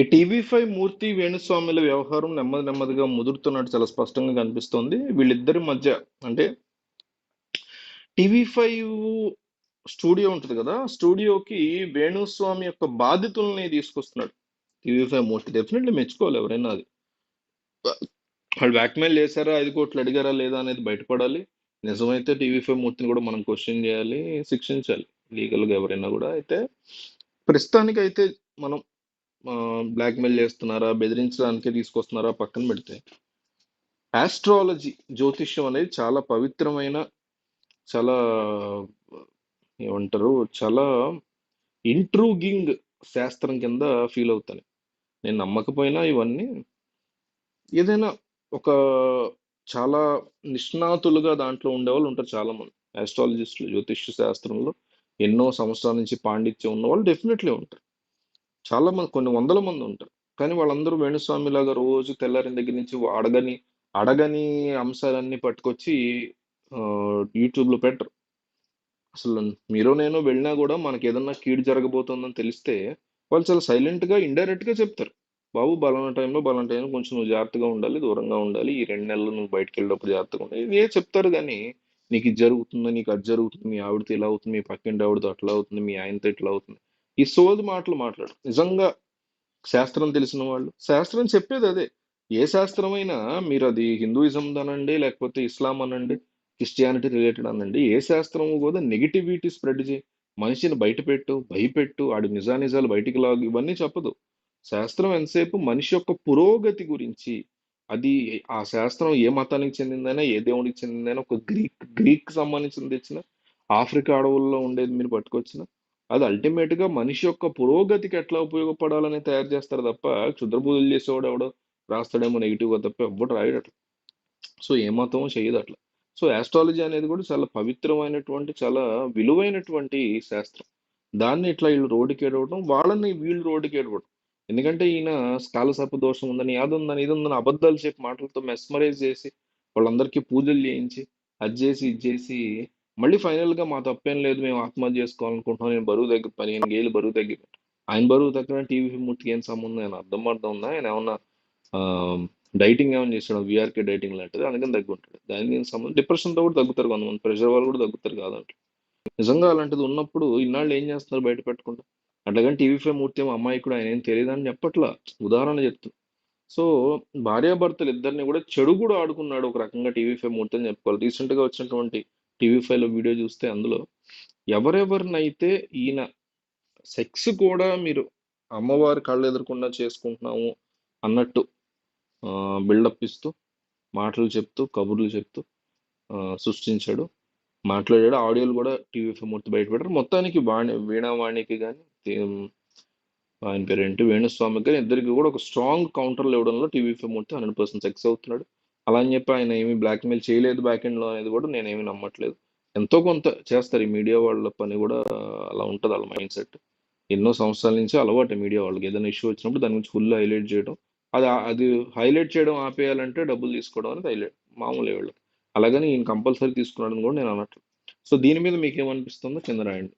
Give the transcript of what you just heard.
ఈ TV five మూర్తి వేణుస్వామిల వ్యవహారం నెమ్మది నెమ్మదిగా ముదురుతున్నట్టు చాలా స్పష్టంగా కనిపిస్తోంది. వీళ్ళిద్దరి మధ్య అంటే టీవీ ఫైవ్ స్టూడియో ఉంటుంది కదా స్టూడియోకి వేణుస్వామి యొక్క బాధితుల్ని తీసుకొస్తున్నాడు. టీవీ ఫైవ్ మూర్తి డెఫినెట్లీ మెచ్చుకోవాలి ఎవరైనా అది. వాళ్ళు బ్లాక్మెయిల్ చేశారా ఐదు కోట్లు అడిగారా లేదా అనేది బయటపడాలి. నిజమైతే టీవీ ఫైవ్ మూర్తిని కూడా మనం క్వశ్చన్ చేయాలి శిక్షించాలి లీగల్గా ఎవరైనా కూడా. అయితే ప్రస్తుతానికి అయితే మనం బ్లాక్మెయిల్ చేస్తున్నారా బెదిరించడానికే తీసుకొస్తున్నారా పక్కన పెడితే. ఆస్ట్రాలజీ జ్యోతిష్యం అనేది చాలా పవిత్రమైన చాలా ఏమంటారు చాలా ఇంట్రూగింగ్ శాస్త్రం కింద ఫీల్ అవుతాను నేను నమ్మకపోయినా ఇవన్నీ ఏదైనా ఒక చాలా నిష్ణాతులుగా దాంట్లో ఉండేవాళ్ళు ఉంటారు చాలా మంది ఆస్ట్రాలజిస్టులు జ్యోతిష్య శాస్త్రంలో ఎన్నో సంవత్సరాల నుంచి పాండిత్యం ఉన్న వాళ్ళు డెఫినెట్లీ ఉంటారు. చాలా మంది కొన్ని వందల మంది ఉంటారు. కానీ వాళ్ళందరూ వేణుస్వామి లాగా రోజు తెల్లారిన దగ్గర నుంచి అడగని అడగని అంశాలన్నీ పట్టుకొచ్చి యూట్యూబ్లో పెట్టరు. అసలు మీరు నేను వెళ్ళినా కూడా మనకి ఏదన్నా కీడు జరగబోతుందని తెలిస్తే వాళ్ళు చాలా సైలెంట్గా ఇండైరెక్ట్గా చెప్తారు. బాబు బలానా టైంలో బలానా టైంలో కొంచెం నువ్వు జాగ్రత్తగా ఉండాలి దూరంగా ఉండాలి. ఈ రెండు నెలలు నువ్వు బయటకు వెళ్ళేటప్పుడు జాగ్రత్తగా ఉండాలి. ఇవే చెప్తారు కానీ నీకు ఇది జరుగుతుంది నీకు అది జరుగుతుంది మీ ఆవిడతో ఇలా అవుతుంది మీ పక్కింటి ఆవిడతో అట్లా అవుతుంది మీ ఆయనతో ఇట్లా అవుతుంది. ఈ సోది మాటలు మాట్లాడు. నిజంగా శాస్త్రం తెలిసిన వాళ్ళు శాస్త్రం చెప్పేది అదే. ఏ శాస్త్రమైనా మీరు అది హిందూయిజం అనండి లేకపోతే ఇస్లాం అనండి క్రిస్టియానిటీ రిలేటెడ్ అనండి ఏ శాస్త్రము కూడా నెగిటివిటీ స్ప్రెడ్ చేయి. మనిషిని బయటపెట్టు భయపెట్టు ఆడి నిజానిజాలు బయటికి లాగు ఇవన్నీ చెప్పదు. శాస్త్రం ఎంతసేపు మనిషి యొక్క పురోగతి గురించి అది ఆ శాస్త్రం ఏ మతానికి చెందిందైనా ఏ దేవుడికి చెందిందైనా ఒక గ్రీక్ గ్రీక్ సంబంధించింది తెచ్చిన ఆఫ్రికా అడవుల్లో ఉండేది మీరు పట్టుకొచ్చిన అది అల్టిమేట్గా మనిషి యొక్క పురోగతికి ఎట్లా ఉపయోగపడాలని తయారు చేస్తారు తప్ప క్షుద్ర పూజలు చేసేవాడు ఎవడో? రాస్తాడేమో నెగిటివ్గా తప్ప ఎవ్వడు రాయడు అట్లా. సో ఏ మతం చేయదు అట్లా. సో యాస్ట్రాలజీ అనేది కూడా చాలా పవిత్రమైనటువంటి చాలా విలువైనటువంటి శాస్త్రం. దాన్ని ఇట్లా వీళ్ళు రోడ్డుకి ఏడవడం వాళ్ళని వీళ్ళు రోడ్డుకి ఏడవడం ఎందుకంటే ఈయన స్కాలసర్ప దోషం ఉందని అది ఉందని ఇది ఉందని అబద్ధాలు చెప్పి మాటలతో మెస్మరైజ్ చేసి వాళ్ళందరికీ పూజలు చేయించి అది చేసి ఇది చేసి మళ్ళీ ఫైనల్గా మా తప్పేం లేదు మేము ఆత్మహత్య చేసుకోవాలనుకుంటున్నాం నేను బరువు తగ్గి పదిహేను గేలు బరువు తగ్గి ఆయన బరువు తగ్గిన టీవీ ముట్టికి ఏం సంబంధం? ఆయన అర్థం అర్థం ఉందా? ఆయన ఏమన్నా డైటింగ్ ఏమైనా చేస్తాడు విఆర్కే డైటింగ్ లాంటిది అందుకని తగ్గుంటాడు దానికి సంబంధం? డిప్రెషన్తో కూడా తగ్గుతారు కొంతమంది ప్రెషర్ వాళ్ళు కూడా తగ్గుతారు కాదంటే నిజంగా అలాంటిది ఉన్నప్పుడు ఇన్నాళ్ళు ఏం చేస్తున్నారు బయట పెట్టకుండా? అట్లాగని టీవీ ఫైవ్ మూర్తి ఏమో అమ్మాయి కూడా ఆయన ఏం తెలియదు అని చెప్పట్లా. ఉదాహరణ చెప్తాను సో భార్యాభర్తలు ఇద్దరిని కూడా చెడు కూడా ఆడుకున్నాడు ఒక రకంగా టీవీ ఫైవ్ మూర్తి అని చెప్పుకోవాలి. రీసెంట్గా వచ్చినటువంటి టీవీ ఫైవ్లో వీడియో చూస్తే అందులో ఎవరెవరినైతే ఈయన సెక్స్ కూడా మీరు అమ్మవారి కళ్ళు ఎదురకుండా చేసుకుంటున్నాము అన్నట్టు బిల్డప్ ఇస్తూ మాటలు చెప్తూ కబుర్లు చెప్తూ సృష్టించాడు. మాట్లాడాడు. ఆడియోలు కూడా టీవీ ఫైవ్ మూర్తి బయటపెట్టారు. మొత్తానికి వాణి వీణావాణికి కానీ ఆయన పేరు ఏంటి వేణుస్వామికి కానీ ఇద్దరికి కూడా ఒక స్ట్రాంగ్ కౌంటర్లు ఇవ్వడంలో TV five Murthy hundred percent success అవుతున్నాడు. అలా అని చెప్పి ఆయన ఏమి బ్లాక్మెయిల్ చేయలేదు బ్యాక్ ఎండ్లో అనేది కూడా నేనేమి నమ్మట్లేదు. ఎంతో కొంత చేస్తారు. ఈ మీడియా వాళ్ళ పని కూడా అలా ఉంటుంది వాళ్ళ మైండ్ సెట్ ఎన్నో సంవత్సరాల నుంచి అలవాటు మీడియా వాళ్ళకి. ఏదైనా ఇష్యూ వచ్చినప్పుడు దాని గురించి ఫుల్ హైలైట్ చేయడం. అది అది హైలైట్ చేయడం ఆపేయాలంటే డబ్బులు తీసుకోవడం అనేది హైలైట్ మామూలు వాళ్ళకి. అలాగని ఈయన కంపల్సరీ తీసుకున్నాడని కూడా నేను అన్నట్టు సో దీని మీద మీకు ఏమనిపిస్తుందో కింద రాయండి.